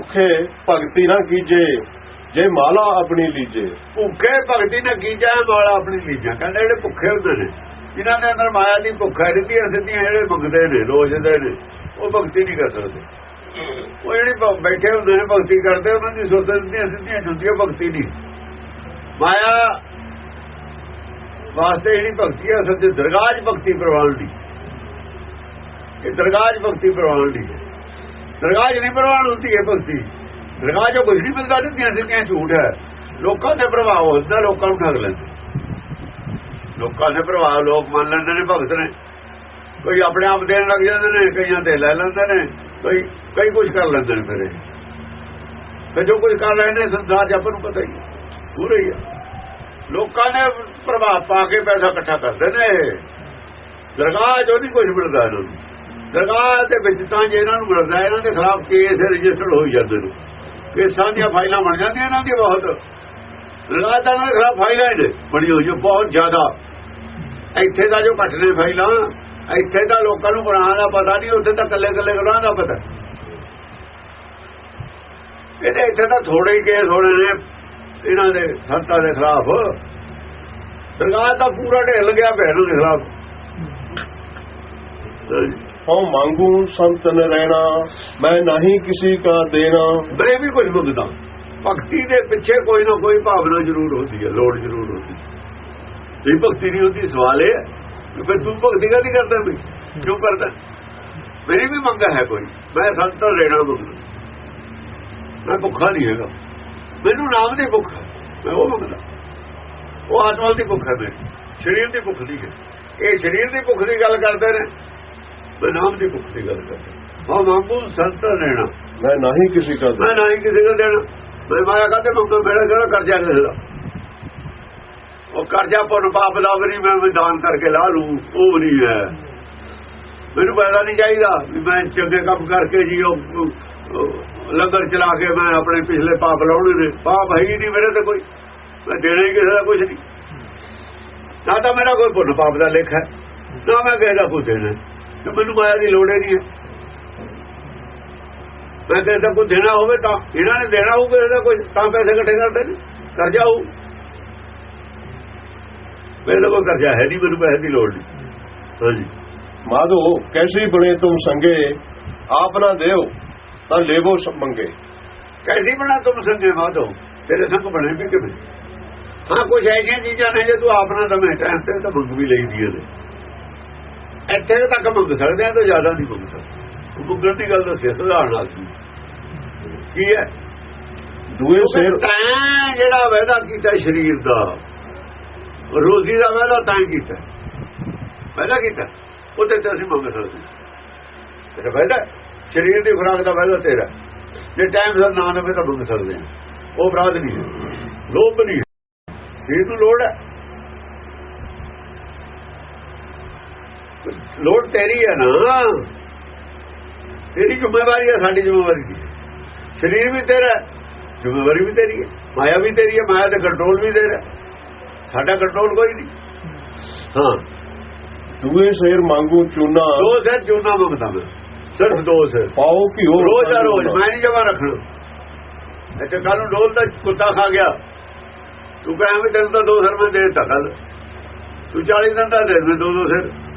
ਭੁੱਖੇ ਭਗਤੀ ਨਾ ਕੀਜੇ, ਜੇ ਮਾਲਾ ਆਪਣੀ ਲੀਜੇ। ਭੁੱਖੇ ਭਗਤੀ ਨਾ ਕੀਜਾ, ਮਾਲਾ ਆਪਣੀ ਲੀਜਾ। ਕਹਿੰਦੇ ਜਿਹੜੇ ਭੁੱਖੇ ਹੁੰਦੇ ਨੇ, ਜਿਨ੍ਹਾਂ ਦੇ ਅੰਦਰ ਮਾਇਆ ਦੀ ਭੁੱਖ ਹੈ ਰਿੱਧੀਆਂ ਸਿੱਧੀਆਂ ਜਿਹੜੇ ਮੰਗਦੇ ਨੇ ਲੋਚਦੇ ਨੇ, ਉਹ ਭਗਤੀ ਨਹੀਂ ਕਰ ਸਕਦੇ। ਉਹ ਜਿਹੜੇ ਬੈਠੇ ਹੁੰਦੇ ਨੇ, ਭਗਤੀ ਕਰਦੇ, ਉਹਨਾਂ ਦੀ ਸੁਰਤ ਸਿੱਧੀਆਂ ਸਿੱਧੀਆਂ ਹੁੰਦੀਆਂ ਭਗਤੀ ਨਹੀਂ ਮਾਇਆ ਵਾਸਤੇ ਜਿਹੜੀ ਭਗਤੀ ਹੈ, ਸੱਚੇ ਦਰਗਾਹ ਭਗਤੀ ਪ੍ਰਵਾਨ ਦੀ। ਇਹ ਦਰਗਾਹ ਭਗਤੀ ਪ੍ਰਵਾਨ ਦੀ ਹੈ। ਦਰਗਾਹ 'ਚ ਨਹੀਂ ਪ੍ਰਵਾਨ ਹੁੰਦੀ ਹੈ ਭਗਤੀ। ਦਰਗਾਹ 'ਚੋਂ ਕੁਝ ਨਹੀਂ ਮਿਲਦਾ, ਸਿੱਧੀਆਂ ਸਿੱਧੀਆਂ ਝੂਠ ਹੈ। ਲੋਕਾਂ ਤੇ ਪ੍ਰਭਾਵ ਹੁੰਦਾ ਲੋਕਾਂ ਨੂੰ ਠੱਗ ਲੈਂਦੇ। ਲੋਕਾਂ ਦੇ ਪ੍ਰਭਾਵ ਲੋਕ ਮੰਨ ਲੈਂਦੇ ਨੇ, ਭਗਤ ਨੇ। ਕੋਈ ਆਪਣੇ ਆਪ ਦੇਣ ਲੱਗ ਜਾਂਦੇ ਨੇ, ਕਈਆਂ ਤੇ ਲੈ ਲੈਂਦੇ ਨੇ, ਕੋਈ, ਕਈ ਕੁਝ ਕਰ ਲੈਂਦੇ ਨੇ ਫਿਰ ਇਹ। ਤੇ ਜੋ ਕੁਝ ਕਰ ਰਹੇ ਨੇ, ਸੰਸਾਰ 'ਚ ਆਪਾਂ ਨੂੰ ਪਤਾ ਹੀ ਹੈ, ਪੂਰਾ ਹੀ ਹੈ। ਲੋਕਾਂ ਨੇ ਪ੍ਰਭਾਵ ਪਾ ਕੇ ਪੈਸਾ ਇਕੱਠਾ ਕਰਦੇ ਨੇ। ਦਰਗਾਹ 'ਚੋਂ ਨਹੀਂ ਕੁਝ ਮਿਲਦਾ ਇਹਨਾਂ ਨੂੰ। ਦਰਗਾਹ ਦੇ ਵਿੱਚ ਤਾਂ ਜੇ ਇਹਨਾਂ ਨੂੰ ਮਿਲਦਾ ਇਹਨਾਂ ਦੇ ਖਿਲਾਫ ਕੇਸ ਰਜਿਸਟਰ ਹੋਈ ਜਾਂਦੇ ਨੇ। ਕੇਸਾਂ ਦੀਆਂ ਫਾਈਲਾਂ ਬਣ ਜਾਂਦੀਆਂ ਇਹਨਾਂ ਦੀ ਬਹੁਤ। ਦਰਗਾਹ ਤਾਂ ਇਹਨਾਂ ਦੇ ਖਿਲਾਫ ਫਾਈਲਾਂ ਨੇ ਬਣੀ ਹੋਈ ਬਹੁਤ ਜ਼ਿਆਦਾ। ਇੱਥੇ ਦਾ ਜੋ ਘੱਟ ਨੇ ਫਾਈਲਾਂ, ਇੱਥੇ ਤਾਂ ਲੋਕਾਂ ਨੂੰ ਗੁਨਾਹ ਦਾ ਪਤਾ ਨਹੀਂ, ਉੱਥੇ ਤਾਂ ਕੱਲੇ ਕੱਲੇ ਗੁਨਾਹ ਦਾ ਪਤਾ। ਇਹਦੇ ਇੱਥੇ ਤਾਂ ਥੋੜੇ ਹੀ ਕੇਸ ਹੋਣੇ ਨੇ ਇਹਨਾਂ ਦੇ ਸੰਤਾਂ ਦੇ ਖਿਲਾਫ। ਦਰਗਾਹ ਤਾਂ ਪੂਰਾ ਢਿੱਲ ਗਿਆ ਪਿਆ ਦੇ ਖਿਲਾਫ। ਹਉ ਮੰਗੂ ਸੰਤਨ ਰਹਿਣਾ ਮੈਂ ਨਹੀਂ ਕਿਸੇ ਕਾ ਦੇਣਾ। ਮੈਂ ਵੀ ਕੁਝ ਮੰਗਦਾ। ਭਗਤੀ ਦੇ ਪਿੱਛੇ ਕੋਈ ਨਾ ਕੋਈ ਭਾਵਨਾ ਜ਼ਰੂਰ ਹੁੰਦੀ ਹੈ, ਲੋੜ ਜ਼ਰੂਰ ਹੁੰਦੀ ਹੈ। ਜੇ ਭਗਤੀ ਨਹੀਂ ਹੁੰਦੀ, ਸਵਾਲ ਇਹ ਹੈ ਕਿ ਤੂੰ ਭਗਤੀ ਕਾਹਦੀ ਕਰਦਾ ਵੀ ਕਿਉਂ ਕਰਦਾ? ਮੇਰੀ ਵੀ ਮੰਗ ਹੈ ਕੋਈ, ਮੈਂ ਸੰਤਨ ਰਹਿਣਾ ਮੰਗਦਾ। ਮੈਂ ਭੁੱਖਾ ਨਹੀਂ ਹੈਗਾ। ਮੈਨੂੰ ਨਾਮ ਦੀ ਭੁੱਖ ਮੈਂ ਉਹ ਮੰਗਦਾ। ਉਹ ਆਤਮਾ ਦੀ ਭੁੱਖ ਹੈ ਮੇਰੀ। ਸਰੀਰ ਦੀ ਭੁੱਖ ਨਹੀਂ ਹੈ। ਇਹ ਸਰੀਰ ਦੀ ਭੁੱਖ ਦੀ ਗੱਲ ਕਰਦੇ ਨੇ। ਮੈਂ ਨਾਮ ਦੀ ਭੁੱਖ ਦੀ ਗੱਲ ਕਰਦਾ ਹਾਂ ਮੰਗੂ ਸੰਤ ਰਹਿਣਾ ਮੈਂ ਨਹੀਂ ਕਿਸੇ ਕਾ ਮੈਂ ਨਹੀਂ ਕਿਸੇ ਨੂੰ ਦੇਣਾ ਮੈਂ ਮਾਇਆ ਕਾਤੇ ਮੰਗਦਾ? ਮੇਰਾ ਕਿਹੜਾ ਕਰਜ਼ਾ ਕਿਸੇ ਦਾ? ਉਹ ਕਰਜ਼ਾ ਪੁੰਨ ਪਾਪ ਦਾ ਵੀ ਮੈਂ ਦਾਨ ਕਰਕੇ ਲਾ ਲੂੰ ਉਹ ਵੀ ਨਹੀਂ ਹੈ। ਮੈਨੂੰ ਪੈਸਾ ਨਹੀਂ ਚਾਹੀਦਾ ਵੀ ਮੈਂ ਚੰਗੇ ਕੰਮ ਕਰਕੇ ਜੀ ਉਹ ਉਹ ਲੰਗਰ ਚਲਾ ਕੇ ਮੈਂ ਆਪਣੇ ਪਿਛਲੇ ਪਾਪ ਲਾਉਣੇ ਨੇ। ਪਾਪ ਹੈ ਹੀ ਨਹੀਂ ਮੇਰੇ ਤੇ ਕੋਈ। ਮੈਂ ਦੇਣਾ ਹੀ ਕਿਸੇ ਦਾ ਕੁਝ ਨਹੀਂ। ਨਾ ਤਾਂ ਮੇਰਾ ਕੋਈ ਪੁੰਨ ਪਾਪ ਦਾ ਲੇਖ ਹੈ। ਨਾ ਮੈਂ ਕਿਸੇ ਦਾ ਕੁਝ ਦੇਣਾ। ਤੇ ਮੈਨੂੰ ਮਾਇਆ ਦੀ ਲੋੜ ਹੀ ਨਹੀਂ ਹੈ। ਮੈਂ ਕਿਸੇ ਦਾ ਕੁਝ ਦੇਣਾ ਹੋਵੇ ਤਾਂ ਇਹਨਾਂ ਨੇ ਦੇਣਾ ਹੋਊ ਕਿਸੇ ਦਾ ਕੁਝ ਤਾਂ ਪੈਸੇ ਇਕੱਠੇ ਕਰਦੇ ਨੇ ਕਰਜ਼ਾ ਹੋਊ। ਮੇਰੇ ਕੋਲ ਕਰਜ਼ਾ ਹੈ ਨਹੀਂ ਮੈਨੂੰ ਪੈਸੇ ਦੀ ਲੋੜ ਨਹੀਂ। ਹਾਂਜੀ। ਮਾਧੋ ਕੈਸੀ ਬਣੇ ਤੁਮ ਸੰਗੇ? ਆਪ ਨਾ ਦੇਓ ਤਾਂ ਲੇਵੋ ਮੰਗੇ। ਕੈਸੀ ਬਣਾ ਤੁਮ ਸੰਗੇ ਮਾਧੋ? ਤੇਰੇ ਸੰਗ ਬਣੇ ਵੀ ਕਿਵੇਂ? ਹਾਂ ਕੁਝ ਐਸੀਆਂ ਚੀਜ਼ਾਂ ਨੇ ਜੇ ਤੂੰ ਆਪਣਾ ਦਮੇ ਟਾਈਮ ਤੇ ਤਾਂ ਮੰਗ ਵੀ ਲਈਦੀਆਂ ਨੇ ਇੱਥੇ ਤੱਕ ਮੰਗ ਸਕਦੇ ਆ ਤਾਂ ਜ਼ਿਆਦਾ ਨਹੀਂ ਮੰਗ ਸਕਦੇ। ਮੰਗਣ ਦੀ ਗੱਲ ਦੱਸਿਆ ਸੁਧਾਰਨ ਆਦਮੀ ਕੀ? ਹੈ? ਦੂਏ ਸਿਰ ਤਾਂ ਜਿਹੜਾ ਵਾਅਦਾ ਕੀਤਾ ਸਰੀਰ ਦਾ ਰੋਜ਼ੀ ਦਾ ਵਾਅਦਾ ਤਾਂ ਕੀਤਾ। ਵਾਅਦਾ ਕੀਤਾ। ਉਹਦੇ ਤੇ ਅਸੀਂ ਮੰਗ ਸਕਦੇ। ਤੇਰਾ ਵਾਅਦਾ ਸਰੀਰ ਦੀ ਖੁਰਾਕ ਦਾ ਵਾਅਦਾ ਤੇਰਾ ਜੇ ਟਾਈਮ ਸਿਰ ਨਾ ਦੇਵੇ ਤਾਂ ਮੰਗ ਸਕਦੇ ਹਾਂ। ਉਹ ਅਪਰਾਧ ਨਹੀਂ ਲੋਭ ਨਹੀਂ ਹੈ। ਸਰੀਰ ਨੂੰ ਲੋੜ ਹੈ ਲੋੜ ਤੇਰੀ ਹੈ ਨਾ। ਤੇਰੀ ਜ਼ਿੰਮੇਵਾਰੀ ਹੈ ਸਾਡੀ ਜ਼ਿੰਮੇਵਾਰੀ ਨਹੀਂ ਸਰੀਰ ਵੀ ਤੇਰਾ ਜ਼ਿੰਮੇਵਾਰੀ ਵੀ ਤੇਰੀ ਹੈ ਮਾਇਆ ਵੀ ਤੇਰੀ ਹੈ ਮਾਇਆ ਤੇ ਕੰਟਰੋਲ ਵੀ ਤੇਰਾ। ਸਾਡਾ ਕੰਟਰੋਲ ਕੋਈ ਨਹੀਂ। ਹਾਂ। ਦੂਏ ਸਿਰ ਮੰਗੂ ਚੂਨਾ। ਦੋ ਸਿਰ ਚੂਨਾ ਮੰਗਦਾ ਮੈਂ। ਸਿਰਫ ਦੋ ਸਿਰ। ਪਾਓ ਘਿਓ ਰੋਜ਼ ਦਾ ਰੋਜ਼ ਮੈਂ ਨਹੀਂ ਜਮਾ ਰੱਖਣਾ। ਇੱਥੇ ਕੱਲ ਨੂੰ ਡੋਲ ਦਾ ਕੁੱਤਾ ਖਾ ਗਿਆ। ਤੂੰ ਕਹਾਂ ਵੀ ਤੈਨੂੰ ਤਾਂ ਦੋ ਸਿਰ ਮੈਂ ਦੇ ਦਿੱਤਾ ਕੱਲ ਤੂੰ 40 ਦਿਨ ਦਾ ਦੇ ਦੇ ਦੋ ਦੋ ਸਿਰ।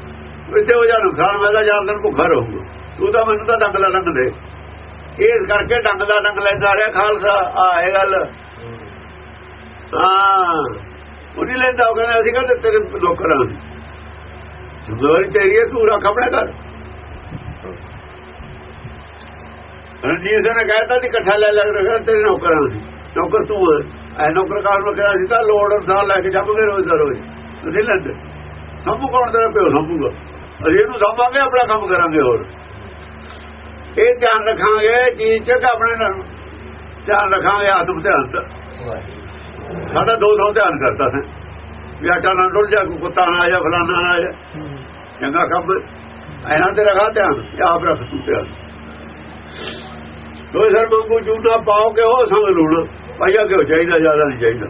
ਇੱਥੇ ਹੋ ਜਾ ਨੁਕਸਾਨ, ਮੈਂ ਤਾਂ ਚਾਰ ਦਿਨ ਭੁੱਖਾ ਰਹੂਗਾ। ਤੂੰ ਤਾਂ ਮੈਨੂੰ ਤਾਂ ਡੰਗ ਦਾ ਡੰਗ ਦੇ। ਇਸ ਕਰਕੇ ਡੰਗ ਦਾ ਡੰਗ ਲੈਂਦਾ ਰਿਹਾ ਖਾਲਸਾ ਆ ਇਹ ਗੱਲ। ਹਾਂ, ਉਹ ਨਹੀਂ ਲੈਂਦਾ, ਉਹ ਕਹਿੰਦਾ, ਅਸੀਂ ਕਹਿੰਦੇ ਤੇਰੇ ਨੌਕਰਾਂ ਦੀ ਜ਼ਿੰਮੇਵਾਰੀ ਤੇਰੀ ਹੈ, ਤੂੰ ਰੱਖ ਆਪਣੇ ਘਰ। ਰਣਜੀਤ ਸਿੰਘ ਨੇ ਕਹਿਤਾ ਸੀ, ਇਕੱਠਾ ਲੈ ਲੱਗ ਰਿਹਾ ਤੇਰੇ ਨੌਕਰਾਂ ਦੀ ਨੌਕਰ ਤੂੰ ਹੈ ਐ ਨੌਕਰ ਕਾਰ ਨੂੰ ਕਿਹਾ ਸੀ, ਤਾਂ ਲੋੜ ਅਨਸਾਰ ਲੈ ਕੇ ਜਾਵਾਂਗੇ ਰੋਜ਼ ਦਾ ਰੋਜ਼। ਤੁਸੀਂ ਲੈਂਦੇ। ਸੰਭੂ ਕੌਣ ਤੇਰਾ ਪਿਓ? ਸੰਭੂਗਾ। ਅਸੀਂ ਇਹਨੂੰ ਸੰਭਾਂਗੇ ਆਪਣਾ ਕੰਮ ਕਰਾਂਗੇ ਹੋਰ। ਇਹ ਧਿਆਨ ਰੱਖਾਂਗੇ ਚੀਜ਼ ਚ ਕਿ ਆਪਣੇ ਨਾਲ ਧਿਆਨ ਰੱਖਾਂਗੇ ਆਤਮ ਧਿਆਨ ਦਾ ਸਾਡਾ ਦੋ ਥਾਂ ਧਿਆਨ ਕਰਤਾ ਸੀ। ਵੀ ਆਟਾ ਨਾ ਡੁੱਲ ਜਾ ਕੋਈ ਕੁੱਤਾ ਨਾ ਆ ਜਾ ਫਲਾਣਾ ਨਾ ਆ ਜਾ। ਚੰਗਾ ਕੰਮ ਇਹਨਾਂ ਤੇ ਰਖਾ ਧਿਆਨ ਆਪ ਰੱਖ ਤੂੰ ਧਿਆਨ। ਦੋ ਸਰ ਮੰਗੂ ਜੂਨਾ ਪਾਓ ਕਿ ਉਹ ਸੰਗ ਲੂਣ। ਪਾਈਆ ਕਿਉਂ ਚਾਹੀਦਾ ਜ਼ਿਆਦਾ ਨਹੀਂ ਚਾਹੀਦਾ।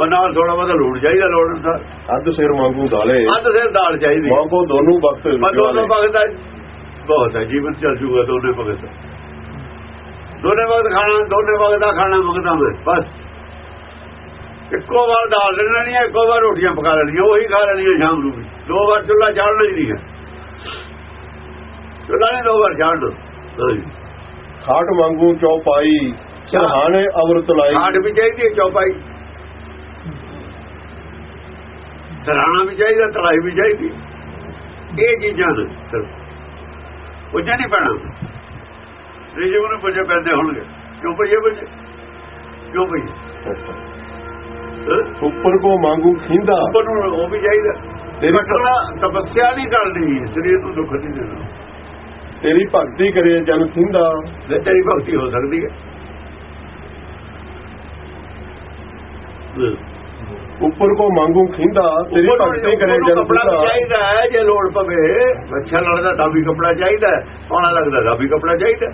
ਉਹ ਨਾਲ ਥੋੜਾ ਬਹੁਤਾ ਲੂਣ ਚਾਹੀਦਾ ਲੋੜ ਅਨੁਸਾਰ। ਅੱਧ ਸਿਰ ਮੰਗੂ ਦਾਲੇ। ਅੱਧ ਸਿਰ ਦਾਲ ਚਾਹੀਦੀ। ਮੰਗੋ ਦੋਨੋਂ ਵਕਤ ਦੋਨੋਂ ਦਾ ਬਹੁਤ ਹੈ ਜੀਵਨ ਚੱਲ ਜੂਗਾ ਦੋਨੇ ਭਗਤ ਦੋਨੇ ਵਕਤ ਖਾਣਾ ਦੋਨੇ ਵਕਤ ਦਾ ਖਾਣਾ ਮੰਗਦਾ ਮੈਂ ਬਸ। ਇੱਕੋ ਵਾਰ ਦਾਲ ਲੈਣੀ ਹੈ ਇੱਕੋ ਵਾਰ ਰੋਟੀਆਂ ਪਕਾ ਲੈਣੀਆਂ ਉਹੀ ਖਾ ਲੈਣੀਆਂ ਸ਼ਾਮ ਨੂੰ ਵੀ। ਦੋ ਵਾਰ ਚੁੱਲ੍ਹਾ ਚਾੜਨਾ ਹੀ ਨਹੀਂ ਹੈ। ਚੁੱਲ੍ਹਾ ਨਹੀਂ ਦੋ ਵਾਰ ਚਾੜਨਾ ਹਾਂਜੀ। ਖਾਟ ਵਾਂਗੂ ਚੌਪਾਈ ਸਰਹਾਣੇ ਅਵਰਤ ਲਾਈ। ਖਾਟ ਵੀ ਚਾਹੀਦੀ ਹੈ ਚੌਪਾਈ। ਸਰਾਣਾ ਵੀ ਚਾਹੀਦਾ ਤਲਾਈ ਵੀ ਚਾਹੀਦੀ। ਇਹ ਚੀਜ਼ਾਂ ਨੇ ਸਿਰਫ। ਉਹ ਨਹੀਂ ਪੈਣਾ ਰਿਜੂ ਨੂੰ ਪੁੱਛੇ ਪੈਂਦੇ ਹੋਣਗੇ। ਕਿਉਂ ਪਈਏ ਬੱਚੇ ਕਿਉਂ ਪਈਏ ਹੈਂ? ਉੱਪਰ ਕੋ ਮੰਗੂ ਖਿੰਦਾ। ਆਪਾਂ ਨੂੰ ਉਹ ਵੀ ਚਾਹੀਦਾ। ਤੇਰੀ ਤਪੱਸਿਆ ਨਹੀਂ ਕਰਨੀ। ਸਰੀਰ ਨੂੰ ਦੁੱਖ ਨਹੀਂ ਦੇਣਾ। ਤੇਰੀ ਭਗਤੀ ਕਰੇ ਜਨ ਥਿੰਦਾ ਜੇ ਤੇਰੀ ਭਗਤੀ ਹੋ ਸਕਦੀ ਹੈ। ਉੱਪਰ ਕੋ ਮੰਗੂ ਖਿੰਦਾ ਤੇਰੀ ਭਗਤੀ ਕਰੇ ਜਨ ਕੱਪੜਾ ਚਾਹੀਦਾ ਹੈ ਜੇ ਲੋੜ ਪਵੇ ਬੱਚਾ ਲੜਦਾ ਤਾਂ ਵੀ ਕੱਪੜਾ ਚਾਹੀਦਾ ਹੈ। ਪਾਉਣਾ ਲੱਗਦਾ ਤਾਂ ਵੀ ਕੱਪੜਾ ਚਾਹੀਦਾ।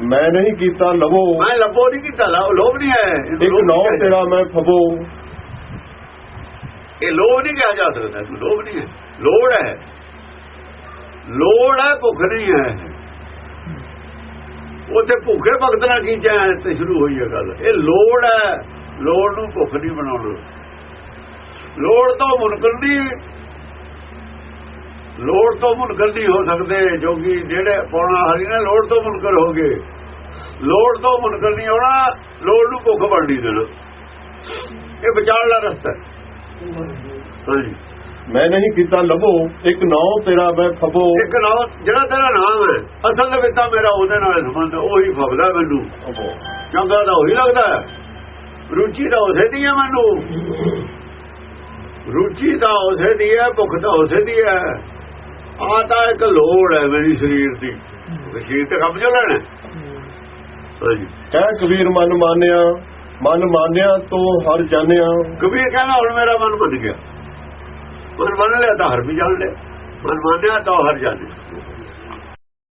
ਮੈਂ ਨਹੀਂ ਕੀਤਾ ਲਵੋ। ਮੈਂ ਲੱਭੋ ਨਹੀਂ ਕੀਤਾ ਲਾ- ਲੋਭ ਨਹੀਂ ਹੈ। ਇੱਕ ਨੌ। ਤੇਰਾ ਮੈਂ ਫਬੋ ਇਹ ਲੋਭ ਨਹੀਂ ਕਿਹਾ ਜਾ ਸਕਦਾ ਲੋਭ ਨਹੀਂ ਹੈ। ਲੋੜ ਹੈ। ਲੋੜ ਹੈ ਭੁੱਖ ਨਹੀਂ ਹੈ। ਉਥੇ ਭੁੱਖੇ ਭਗਤ ਨਾਲ ਕੀ ਚਾਹ ਤੇ ਸ਼ੁਰੂ ਹੋਈ ਹੈ ਗੱਲ? ਇਹ ਲੋੜ ਹੈ। ਲੋੜ ਨੂੰ ਭੁੱਖ ਨਹੀਂ ਬਣਾਉਣਾ ਲੋੜ ਤੋਂ ਮੁਨਕਰ ਨਹੀਂ। ਲੋੜ ਤੋਂ ਮੁਨਕਰ ਨਹੀਂ ਹੋ ਸਕਦੇ ਜੋਗੀ ਜਿਹੜੇ ਪੌਣਾ ਹਰੀ ਨੇ ਲੋੜ ਤੋਂ ਮੁਨਕਰ ਹੋ ਗਏ। ਲੋੜ ਤੋਂ ਮੁਨਕਰ ਨਹੀਂ ਹੋਣਾ ਲੋੜ ਨੂੰ ਭੁੱਖ ਬਣ ਨਹੀਂ ਦੇਣਾ ਇਹ ਵਿਚਾਰਲਾ ਰਸਤਾ ਹੈ। ਹਾਂਜੀ। ਮੈਂ ਨਹੀਂ ਕੀਤਾ ਲਵੋ ਇੱਕ ਨੌ ਤੇਰਾ ਮੈਂ ਫਬੋ ਇੱਕ ਨਾਮ ਜਿਹੜਾ ਤੇਰਾ ਨਾਮ ਹੈ ਅਸਲ ਦੇ ਵਿੱਚ ਤਾਂ ਮੇਰਾ ਉਹਦੇ ਨਾਲ ਸੰਬੰਧ ਉਹੀ ਫਬਦਾ ਮੈਨੂੰ। ਚੰਗਾ ਤਾਂ ਉਹੀ ਲੱਗਦਾ। ਰੁਚੀ ਤਾਂ ਉਸੇ ਦੀ ਹੈ ਮੈਨੂੰ। ਰੁਚੀ ਤਾਂ ਉਸੇ ਦੀ ਹੈ ਭੁੱਖ ਤਾਂ ਉਸੇ ਦੀ ਹੈ। ਆ ਤਾਂ ਇੱਕ ਲੋੜ ਹੈ ਮੇਰੀ ਸਰੀਰ ਦੀ। ਸਰੀਰ ਤੇ ਕੰਮ ਚ ਲੈਣਾ ਹਾਂਜੀ ਕਹਿ ਕਬੀਰ ਮਨ ਮਾਨਿਆ ਮਨ ਮਾਨਿਆ ਤੋ ਹਰ ਜਾਣਿਆ। ਕਬੀਰ ਕਹਿੰਦਾ ਹੁਣ ਮੇਰਾ ਮਨ ਮੰਨ ਗਿਆ। ਮਨ ਮੰਨ ਲਿਆ ਤਾਂ ਹਰ ਵੀ ਜਾਣ ਲਿਆ ਮਨ ਮੰਨਿਆ ਤਾਂ ਹਰ ਜਾਣੇ